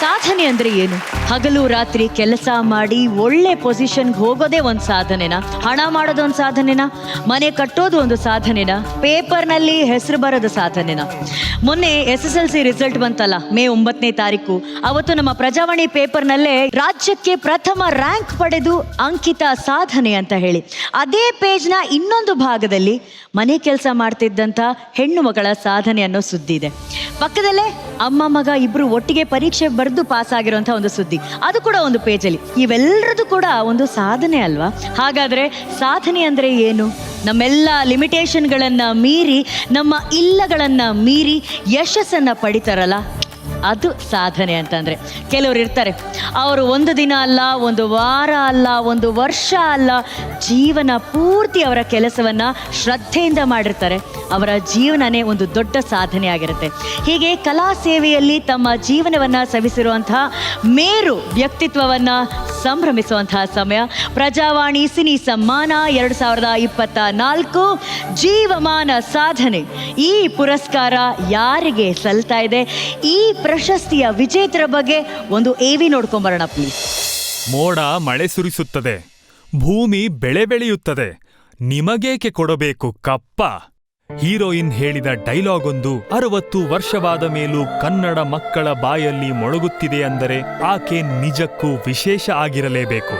ಸಾಧನೆ ಅಂದರೆ ಏನು? ಹಗಲು ರಾತ್ರಿ ಕೆಲಸ ಮಾಡಿ ಒಳ್ಳೆ ಪೊಸಿಷನ್ಗೆ ಹೋಗೋದೇ ಒಂದು ಸಾಧನೆನಾ? ಹಣ ಮಾಡೋದು ಒಂದು ಸಾಧನೆನಾ? ಮನೆ ಕಟ್ಟೋದು ಒಂದು ಸಾಧನೆನಾ? ಪೇಪರ್ನಲ್ಲಿ ಹೆಸರು ಬರೋದು ಸಾಧನೆನಾ? ಮೊನ್ನೆ S S L C result ಬಂತಲ್ಲ, ಮೇ ಒಂಬತ್ತನೇ ತಾರೀಕು. ಅವತ್ತು ನಮ್ಮ ಪ್ರಜಾವಾಣಿ ಪೇಪರ್ನಲ್ಲೇ ರಾಜ್ಯಕ್ಕೆ ಪ್ರಥಮ ರ್ಯಾಂಕ್ ಪಡೆದು ಅಂಕಿತ ಸಾಧನೆ ಅಂತ ಹೇಳಿ. ಅದೇ ಪೇಜ್ನ ಇನ್ನೊಂದು ಭಾಗದಲ್ಲಿ ಮನೆ ಕೆಲಸ ಮಾಡ್ತಿದ್ದಂಥ ಹೆಣ್ಣು ಮಗಳ ಸಾಧನೆ ಅನ್ನೋ ಸುದ್ದಿ ಇದೆ. ಪಕ್ಕದಲ್ಲೇ ಅಮ್ಮ ಮಗ ಇಬ್ಬರು ಒಟ್ಟಿಗೆ ಪರೀಕ್ಷೆ ಬರೆದು ಪಾಸ್ ಆಗಿರುವಂಥ ಒಂದು ಸುದ್ದಿ. ಅದು ಕೂಡ ಒಂದು ಪೇಜಲ್ಲಿ. ಇವೆಲ್ಲರದು ಕೂಡ ಒಂದು ಸಾಧನೆ ಅಲ್ವಾ? ಹಾಗಾದರೆ ಸಾಧನೆ ಅಂದರೆ ಏನು? ನಮ್ಮೆಲ್ಲ ಲಿಮಿಟೇಷನ್ಗಳನ್ನು ಮೀರಿ, ನಮ್ಮ ಇಲ್ಲಗಳನ್ನು ಮೀರಿ ಯಶಸ್ಸನ್ನು ಪಡಿತಾರಲ್ಲ? ಅದು ಸಾಧನೆ ಅಂತಂದರೆ. ಕೆಲವರು ಇರ್ತಾರೆ, ಅವರು ಒಂದು ದಿನ ಅಲ್ಲ, ಒಂದು ವಾರ ಅಲ್ಲ, ಒಂದು ವರ್ಷ ಅಲ್ಲ, ಜೀವನ ಪೂರ್ತಿ ಅವರ ಕೆಲಸವನ್ನು ಶ್ರದ್ಧೆಯಿಂದ ಮಾಡಿರ್ತಾರೆ. ಅವರ ಜೀವನನೇ ಒಂದು ದೊಡ್ಡ ಸಾಧನೆ ಆಗಿರುತ್ತೆ. ಹೀಗೆ ಕಲಾ ಸೇವೆಯಲ್ಲಿ ತಮ್ಮ ಜೀವನವನ್ನು ಸವಿಸಿರುವಂತಹ ಮೇರು ವ್ಯಕ್ತಿತ್ವವನ್ನ ಸಂಭ್ರಮಿಸುವಂತಹ ಸಮಯ. ಪ್ರಜಾವಾಣಿ ಸಿನಿ ಸಮ್ಮಾನ ಎರಡು ಸಾವಿರದ ಇಪ್ಪತ್ತ ನಾಲ್ಕು ಜೀವಮಾನ ಸಾಧನೆ. ಈ ಪುರಸ್ಕಾರ ಯಾರಿಗೆ ಸಲ್ತಾ ಇದೆ? ಈ ಪ್ರಶಸ್ತಿಯ ವಿಜೇತರ ಬಗ್ಗೆ ಒಂದು ಎವಿ ನೋಡ್ಕೊಂಬರೋಣ ಪ್ಲೀಸ್ ಮೋಡ ಮಳೆ ಸುರಿಸುತ್ತದೆ. ಭೂಮಿ ಬೆಳೆ ಬೆಳೆಯುತ್ತದೆ. ನಿಮಗೇಕೆ ಕೊಡಬೇಕು ಕಪ್ಪ? ಹೀರೋಯಿನ್ ಹೇಳಿದ ಡೈಲಾಗ್ ಒಂದು ಅರವತ್ತು ವರ್ಷವಾದ ಮೇಲೂ ಕನ್ನಡ ಮಕ್ಕಳ ಬಾಯಲ್ಲಿ ಮೊಳಗುತ್ತಿದೆ ಅಂದರೆ ಆಕೆ ನಿಜಕ್ಕೂ ವಿಶೇಷ ಆಗಿರಲೇಬೇಕು.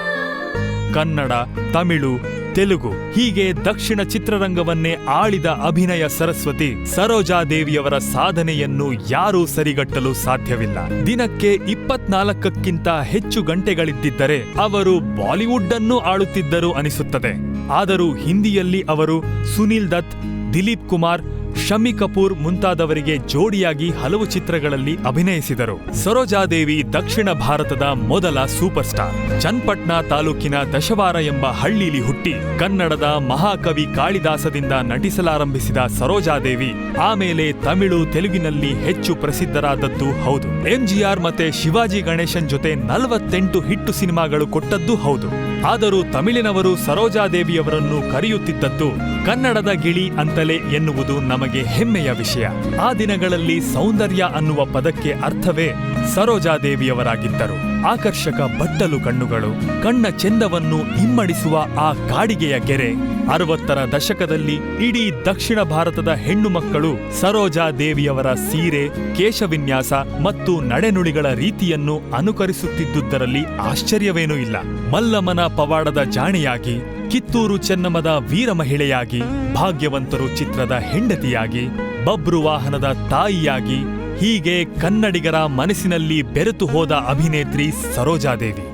ಕನ್ನಡ, ತಮಿಳು, ತೆಲುಗು ಹೀಗೆ ದಕ್ಷಿಣ ಚಿತ್ರರಂಗವನ್ನೇ ಆಳಿದ ಅಭಿನಯ ಸರಸ್ವತಿ ಸರೋಜಾದೇವಿಯವರ ಸಾಧನೆಯನ್ನು ಯಾರೂ ಸರಿಗಟ್ಟಲು ಸಾಧ್ಯವಿಲ್ಲ. ದಿನಕ್ಕೆ ಇಪ್ಪತ್ನಾಲ್ಕಕ್ಕಿಂತ ಹೆಚ್ಚು ಗಂಟೆಗಳಿದ್ದಿದ್ದರೆ ಅವರು ಬಾಲಿವುಡ್ ಅನ್ನು ಆಳುತ್ತಿದ್ದರು ಅನಿಸುತ್ತದೆ. ಆದರೂ ಹಿಂದಿಯಲ್ಲಿ ಅವರು ಸುನಿಲ್ ದತ್ ದಿಲೀಪ್ ಕುಮಾರ್ ಶಮ್ಮಿ ಕಪೂರ್ ಮುಂತಾದವರಿಗೆ ಜೋಡಿಯಾಗಿ ಹಲವು ಚಿತ್ರಗಳಲ್ಲಿ ಅಭಿನಯಿಸಿದರು. ಸರೋಜಾದೇವಿ ದಕ್ಷಿಣ ಭಾರತದ ಮೊದಲ ಸೂಪರ್ ಸ್ಟಾರ್ ಚನ್ಪಟ್ನ ತಾಲೂಕಿನ ದಶವಾರ ಎಂಬ ಹಳ್ಳಿಲಿ ಹುಟ್ಟಿ ಕನ್ನಡದ ಮಹಾಕವಿ ಕಾಳಿದಾಸದಿಂದ ನಟಿಸಲಾರಂಭಿಸಿದ ಸರೋಜಾದೇವಿ, ಆಮೇಲೆ ತಮಿಳು, ತೆಲುಗಿನಲ್ಲಿ ಹೆಚ್ಚು ಪ್ರಸಿದ್ಧರಾದದ್ದು ಹೌದು. ಎಂಜಿಆರ್ ಮತ್ತೆ ಶಿವಾಜಿ ಗಣೇಶನ್ ಜೊತೆ ನಲವತ್ತೆಂಟು ಹಿಟ್ಟು ಸಿನಿಮಾಗಳು ಕೊಟ್ಟದ್ದು ಹೌದು. ಆದರೂ ತಮಿಳಿನವರು ಸರೋಜಾದೇವಿಯವರನ್ನು ಕರೆಯುತ್ತಿದ್ದದ್ದು ಕನ್ನಡದ ಗಿಳಿ ಅಂತಲೇ ಎನ್ನುವುದು ನಮಗೆ ಹೆಮ್ಮೆಯ ವಿಷಯ. ಆ ದಿನಗಳಲ್ಲಿ ಸೌಂದರ್ಯ ಅನ್ನುವ ಪದಕ್ಕೆ ಅರ್ಥವೇ ಸರೋಜಾದೇವಿಯವರಾಗಿದ್ದರು ಆಕರ್ಷಕ ಬಟ್ಟಲು ಕಣ್ಣುಗಳು, ಕಣ್ಣ ಚೆಂದವನ್ನು ಇಮ್ಮಡಿಸುವ ಆ ಕಾಡಿಗೆಯ ಗೆರೆ ಅರವತ್ತರ ದಶಕದಲ್ಲಿ ಇಡೀ ದಕ್ಷಿಣ ಭಾರತದ ಹೆಣ್ಣು ಮಕ್ಕಳು ಸರೋಜಾದೇವಿಯವರ ಸೀರೆ, ಕೇಶವಿನ್ಯಾಸ ಮತ್ತು ನಡೆನುಡಿಗಳ ರೀತಿಯನ್ನು ಅನುಕರಿಸುತ್ತಿದ್ದುದರಲ್ಲಿ ಆಶ್ಚರ್ಯವೇನೂ ಇಲ್ಲ. ಮಲ್ಲಮ್ಮನ ಪವಾಡದ ಜಾಣೆಯಾಗಿ, ಕಿತ್ತೂರು ಚೆನ್ನಮ್ಮದ ವೀರ ಮಹಿಳೆಯಾಗಿ, ಭಾಗ್ಯವಂತರು ಚಿತ್ರದ ಹೆಂಡತಿಯಾಗಿ, ಬಬ್ರು ವಾಹನದ ತಾಯಿಯಾಗಿ ಹೀಗೆ ಕನ್ನಡಿಗರ ಮನಸ್ಸಿನಲ್ಲಿ ಬೆರೆತು ಹೋದ ಅಭಿನೇತ್ರಿ ಸರೋಜಾದೇವಿ.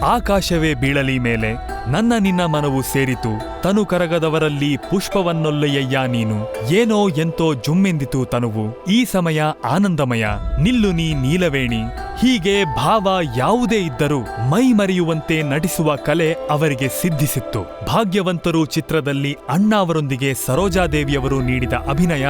ಆಕಾಶವೇ ಬೀಳಲಿ ಮೇಲೆ ನನ್ನ ನಿನ್ನ ಮನವು ಸೇರಿತು. ತನು ಕರಗದವರಲ್ಲಿ ಪುಷ್ಪವನ್ನೊಲ್ಲೆಯಯ್ಯ ನೀನು? ಏನೋ ಎಂತೋ ಜುಮ್ಮೆಂದಿತು ತನುವು. ಈ ಸಮಯ ಆನಂದಮಯ. ನಿಲ್ಲು ನೀ ನೀಲವೇಣಿ. ಹೀಗೆ ಭಾವ ಯಾವುದೇ ಇದ್ದರೂ ಮೈ ಮರೆಯುವಂತೆ ನಟಿಸುವ ಕಲೆ ಅವರಿಗೆ ಸಿದ್ಧಿಸಿತ್ತು. ಭಾಗ್ಯವಂತರು ಚಿತ್ರದಲ್ಲಿ ಅಣ್ಣ ಅವರೊಂದಿಗೆ ಸರೋಜಾದೇವಿಯವರು ನೀಡಿದ ಅಭಿನಯ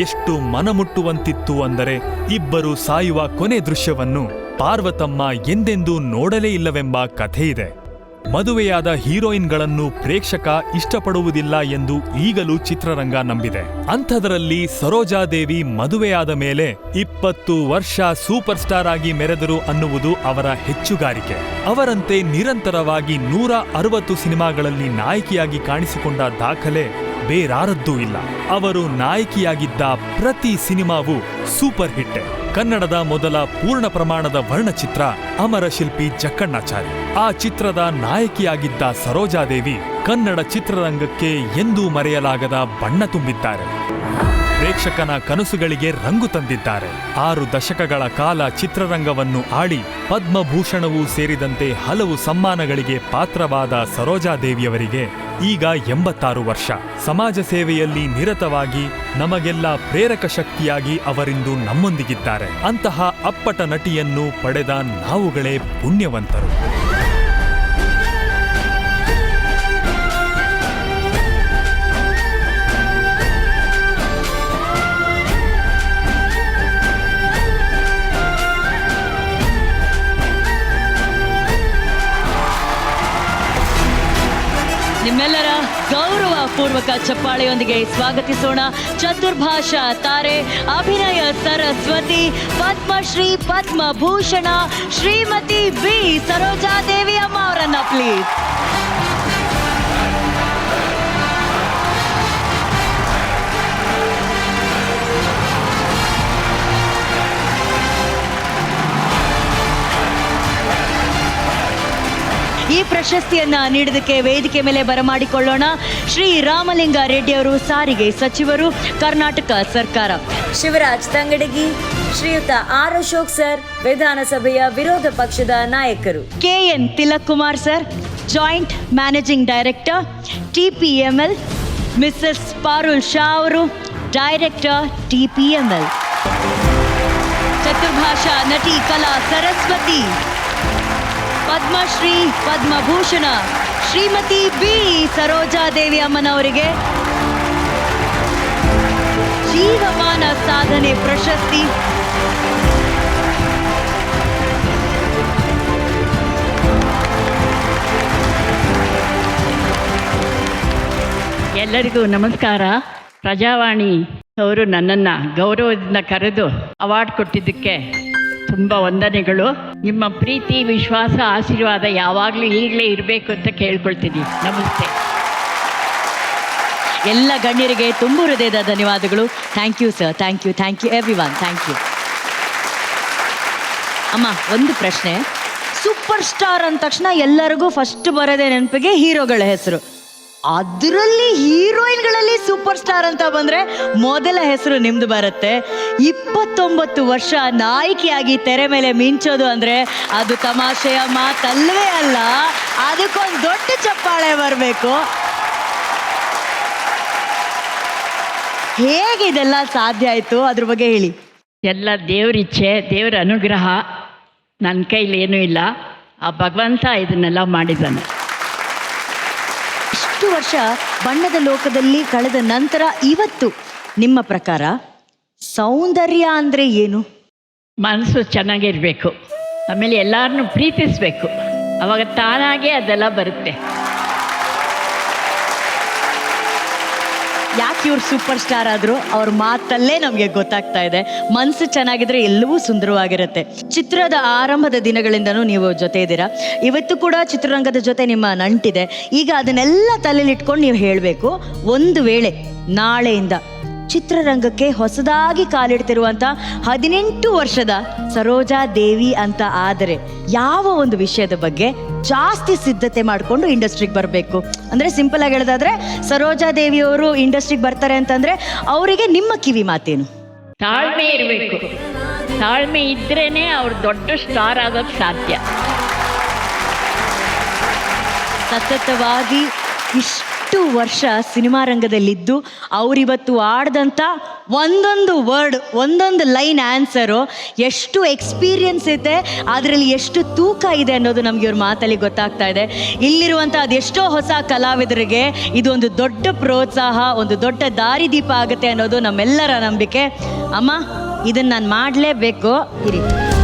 ಎಷ್ಟು ಮನಮುಟ್ಟುವಂತಿತ್ತು ಅಂದರೆ ಇಬ್ಬರು ಸಾಯುವ ಕೊನೆ ದೃಶ್ಯವನ್ನು ಪಾರ್ವತಮ್ಮ ಎಂದೆಂದೂ ನೋಡಲೇ ಇಲ್ಲವೆಂಬ ಕಥೆಯಿದೆ. ಮದುವೆಯಾದ ಹೀರೋಯಿನ್ಗಳನ್ನು ಪ್ರೇಕ್ಷಕ ಇಷ್ಟಪಡುವುದಿಲ್ಲ ಎಂದು ಈಗಲೂ ಚಿತ್ರರಂಗ ನಂಬಿದೆ. ಅಂಥದರಲ್ಲಿ ಸರೋಜಾದೇವಿ ಮದುವೆಯಾದ ಮೇಲೆ ಇಪ್ಪತ್ತು ವರ್ಷ ಸೂಪರ್ ಸ್ಟಾರ್ ಆಗಿ ಮೆರೆದರು ಅನ್ನುವುದು ಅವರ ಹೆಚ್ಚುಗಾರಿಕೆ. ಅವರಂತೆ ನಿರಂತರವಾಗಿ ನೂರ ಅರವತ್ತು ಸಿನಿಮಾಗಳಲ್ಲಿ ನಾಯಕಿಯಾಗಿ ಕಾಣಿಸಿಕೊಂಡ ದಾಖಲೆ ಬೇರಾರದ್ದೂ ಇಲ್ಲ. ಅವರು ನಾಯಕಿಯಾಗಿದ್ದ ಪ್ರತಿ ಸಿನಿಮಾವು ಸೂಪರ್ ಹಿಟ್ ಕನ್ನಡದ ಮೊದಲ ಪೂರ್ಣ ಪ್ರಮಾಣದ ವರ್ಣಚಿತ್ರ ಅಮರ ಶಿಲ್ಪಿ ಜಕ್ಕಣ್ಣಾಚಾರಿ. ಆ ಚಿತ್ರದ ನಾಯಕಿಯಾಗಿದ್ದ ಸರೋಜಾದೇವಿ ಕನ್ನಡ ಚಿತ್ರರಂಗಕ್ಕೆ ಎಂದೂ ಮರೆಯಲಾಗದ ಬಣ್ಣ ತುಂಬಿದ್ದಾರೆ. ಪ್ರೇಕ್ಷಕನ ಕನಸುಗಳಿಗೆ ರಂಗು ತಂದಿದ್ದಾರೆ. ಆರು ದಶಕಗಳ ಕಾಲ ಚಿತ್ರರಂಗವನ್ನು ಆಡಿ ಪದ್ಮಭೂಷಣವೂ ಸೇರಿದಂತೆ ಹಲವು ಸಮ್ಮಾನಗಳಿಗೆ ಪಾತ್ರವಾದ ಸರೋಜಾದೇವಿಯವರಿಗೆ ಈಗ ಎಂಬತ್ತಾರು ವರ್ಷ. ಸಮಾಜ ಸೇವೆಯಲ್ಲಿ ನಿರತವಾಗಿ ನಮಗೆಲ್ಲ ಪ್ರೇರಕ ಶಕ್ತಿಯಾಗಿ ಅವರಿಂದು ನಮ್ಮೊಂದಿಗಿದ್ದಾರೆ. ಅಂತಹ ಅಪ್ಪಟ ನಟಿಯನ್ನು ಪಡೆದ ನಾವುಗಳೇ ಪುಣ್ಯವಂತರು. ನಿಮ್ಮೆಲ್ಲರ ಗೌರವ ಪೂರ್ವಕ ಚಪ್ಪಾಳೆಯೊಂದಿಗೆ ಸ್ವಾಗತಿಸೋಣ. ಚತುರ್ಭಾಷಾ ತಾರೆ, ಅಭಿನಯ ಸರಸ್ವತಿ, ಪದ್ಮಶ್ರೀ ಪದ್ಮಭೂಷಣ, ಶ್ರೀಮತಿ ಬಿ. ಸರೋಜಾದೇವಿ ಅಮ್ಮ ಅವರನ್ನ ಪ್ಲೀಸ್ ಈ ಪ್ರಶಸ್ತಿಯನ್ನ ನೀಡೋದಕ್ಕೆ ವೇದಿಕೆ ಮೇಲೆ ಬರಮಾಡಿಕೊಳ್ಳೋಣ. ಶ್ರೀ ರಾಮಲಿಂಗ ರೆಡ್ಡಿ ಅವರು ಸಾರಿಗೆ ಸಚಿವರು ಕರ್ನಾಟಕ ಸರ್ಕಾರ. ಶಿವರಾಜ್ ತಂಗಡಗಿ ಶ್ರೀಯುತ ಆರ್ ಅಶೋಕ್ ಸರ್ ವಿಧಾನಸಭೆಯ ವಿರೋಧ ಪಕ್ಷದ ನಾಯಕರು. K N Tilak Kumar sir joint managing director TPML Mrs Parul Shah ಅವರು ಡೈರೆಕ್ಟರ್ ಟಿಪಿಎಂಎಲ್. ಚತುರ್ಭಾಷಾ ನಟಿ ಕಲಾ ಸರಸ್ವತಿ. ಪದ್ಮಶ್ರೀ ಪದ್ಮಭೂಷಣ, ಶ್ರೀಮತಿ ಬಿ. ಸರೋಜಾದೇವಿ ಅಮ್ಮನವರಿಗೆ ಜೀವಮಾನ ಸಾಧನೆ ಪ್ರಶಸ್ತಿ. ಎಲ್ಲರಿಗೂ ನಮಸ್ಕಾರ. ಪ್ರಜಾವಾಣಿ ಅವರು ನನ್ನನ್ನು ಗೌರವದಿಂದ ಕರೆದು ಅವಾರ್ಡ್ ಕೊಟ್ಟಿದ್ದಕ್ಕೆ ತುಂಬ ವಂದನೆಗಳು. ನಿಮ್ಮ ಪ್ರೀತಿ, ವಿಶ್ವಾಸ, ಆಶೀರ್ವಾದ ಯಾವಾಗಲೂ ಈಗಲೇ ಇರಬೇಕು ಅಂತ ಕೇಳ್ಕೊಳ್ತೀನಿ. ನಮಸ್ತೆ. ಎಲ್ಲ ಗಣ್ಯರಿಗೆ ತುಂಬು ಹೃದಯದ ಧನ್ಯವಾದಗಳು. Thank you sir thank you thank you everyone thank you ಅಮ್ಮ, ಒಂದು ಪ್ರಶ್ನೆ. ಸೂಪರ್ ಸ್ಟಾರ್ ಅಂದ ತಕ್ಷಣ ಎಲ್ಲರಿಗೂ ಫಸ್ಟ್ ಬರೋದೇ ನೆನಪಿಗೆ ಹೀರೋಗಳ ಹೆಸರು. ಅದರಲ್ಲಿ ಹೀರೋಯಿನ್ಗಳಲ್ಲಿ ಸೂಪರ್ ಸ್ಟಾರ್ ಅಂತ ಬಂದ್ರೆ ಮೊದಲ ಹೆಸರು ನಿಮ್ದು ಬರುತ್ತೆ. ಇಪ್ಪತ್ತೊಂಬತ್ತು ವರ್ಷ ನಾಯಕಿಯಾಗಿ ತೆರೆ ಮೇಲೆ ಮಿಂಚೋದು ಅಂದ್ರೆ ಅದು ತಮಾಷೆಯ ಮಾತಲ್ಲವೇ ಅಲ್ಲ. ಅದಕ್ಕೊಂದು ದೊಡ್ಡ ಚಪ್ಪಾಳೆ ಬರಬೇಕು. ಹೇಗೆ ಇದೆಲ್ಲ ಸಾಧ್ಯ ಆಯ್ತು? ಅದ್ರ ಬಗ್ಗೆ ಹೇಳಿ. ಎಲ್ಲ ದೇವರಿಚ್ಛೆ ದೇವರ ಅನುಗ್ರಹ ನನ್ನ ಕೈಲಿ ಏನೂ ಇಲ್ಲ. ಆ ಭಗವಂತ ಇದನ್ನೆಲ್ಲ ಮಾಡಿದ್ದಾನೆ. ಇಷ್ಟು ವರ್ಷ ಬಣ್ಣದ ಲೋಕದಲ್ಲಿ ಕಳೆದ ನಂತರ ಇವತ್ತು ನಿಮ್ಮ ಪ್ರಕಾರ? ಸೌಂದರ್ಯ ಅಂದ್ರೆ ಏನು? ಮನಸ್ಸು ಚೆನ್ನಾಗಿರಬೇಕು. ಆಮೇಲೆ ಎಲ್ಲರನ್ನೂ ಪ್ರೀತಿಸಬೇಕು. ಅವಾಗ ತಾನಾಗೆ ಅದೆಲ್ಲ ಬರುತ್ತೆ. ಯಾಕೆ ಇವ್ರು ಸೂಪರ್ ಸ್ಟಾರ್ ಆದ್ರು? ಅವ್ರ ಮಾತಲ್ಲೇ ನಮಗೆ ಗೊತ್ತಾಗ್ತಾ ಇದೆ. ಮನಸ್ಸು ಚೆನ್ನಾಗಿದ್ರೆ ಎಲ್ಲವೂ ಸುಂದರವಾಗಿರುತ್ತೆ. ಚಿತ್ರದ ಆರಂಭದ ದಿನಗಳಿಂದನೂ ನೀವು ಜೊತೆ ಇದ್ದೀರಾ? ಇವತ್ತು ಕೂಡ ಚಿತ್ರರಂಗದ ಜೊತೆ ನಿಮ್ಮ ನಂಟಿದೆ. ಈಗ ಅದನ್ನೆಲ್ಲ ತಲೆಲಿಟ್ಕೊಂಡು ನೀವು ಹೇಳಬೇಕು. ಒಂದು ವೇಳೆ ನಾಳೆಯಿಂದ ಚಿತ್ರರಂಗಕ್ಕೆ ಹೊಸದಾಗಿ ಕಾಲಿಡ್ತಿರುವಂತ ಹದಿನೆಂಟು ವರ್ಷದ ಸರೋಜಾ ದೇವಿ ಅಂತ ಆದರೆ ಯಾವ ಒಂದು ವಿಷಯದ ಬಗ್ಗೆ ಜಾಸ್ತಿ ಸಿದ್ಧತೆ ಮಾಡಿಕೊಂಡು ಇಂಡಸ್ಟ್ರಿಗೆ ಬರಬೇಕು? ಅಂದ್ರೆ ಸಿಂಪಲ್ ಆಗಿ ಹೇಳೋದಾದ್ರೆ ಸರೋಜಾ ದೇವಿಯವರು ಇಂಡಸ್ಟ್ರಿಗೆ ಬರ್ತಾರೆ ಅಂತಂದ್ರೆ ಅವರಿಗೆ ನಿಮ್ಮ ಕಿವಿ ಮಾತೇನು? ತಾಳ್ಮೆ ಇರಬೇಕು. ತಾಳ್ಮೆ ಇದ್ರೇನೆ ಅವ್ರು ದೊಡ್ಡ ಸ್ಟಾರ್ ಆಗೋಕ್ಕೆ ಸಾಧ್ಯ. ಸತತವಾಗಿ ಇಷ್ಟು ವರ್ಷ ಸಿನಿಮಾ ರಂಗದಲ್ಲಿದ್ದು ಅವರಿವತ್ತು ಆಡ್ದಂಥ ಒಂದೊಂದು ವರ್ಡ್ ಒಂದೊಂದು ಲೈನ್ ಆನ್ಸರು ಎಷ್ಟು ಎಕ್ಸ್ಪೀರಿಯನ್ಸ್ ಇದೆ, ಅದರಲ್ಲಿ ಎಷ್ಟು ತೂಕ ಇದೆ ಅನ್ನೋದು ನಮಗೆ ಇವ್ರ ಮಾತಲ್ಲಿ ಗೊತ್ತಾಗ್ತಾ ಇದೆ. ಇಲ್ಲಿರುವಂಥ ಅದೆಷ್ಟೋ ಹೊಸ ಕಲಾವಿದರಿಗೆ ಇದೊಂದು ದೊಡ್ಡ ಪ್ರೋತ್ಸಾಹ, ಒಂದು ದೊಡ್ಡ ದಾರಿದೀಪ ಆಗುತ್ತೆ ಅನ್ನೋದು ನಮ್ಮೆಲ್ಲರ ನಂಬಿಕೆ. ಅಮ್ಮ ಇದನ್ನು ನಾನು ಮಾಡಲೇಬೇಕು. ಇರಿ.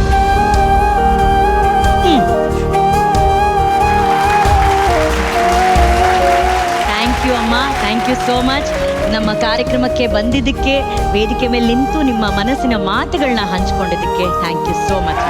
ಥ್ಯಾಂಕ್ ಯು ಸೋ ಮಚ್ ನಮ್ಮ ಕಾರ್ಯಕ್ರಮಕ್ಕೆ ಬಂದಿದ್ದಕ್ಕೆ, ವೇದಿಕೆ ಮೇಲೆ ನಿಂತು ನಿಮ್ಮ ಮನಸ್ಸಿನ ಮಾತುಗಳನ್ನ ಹಂಚ್ಕೊಂಡಿದ್ದಕ್ಕೆ ಥ್ಯಾಂಕ್ ಯು ಸೋ ಮಚ್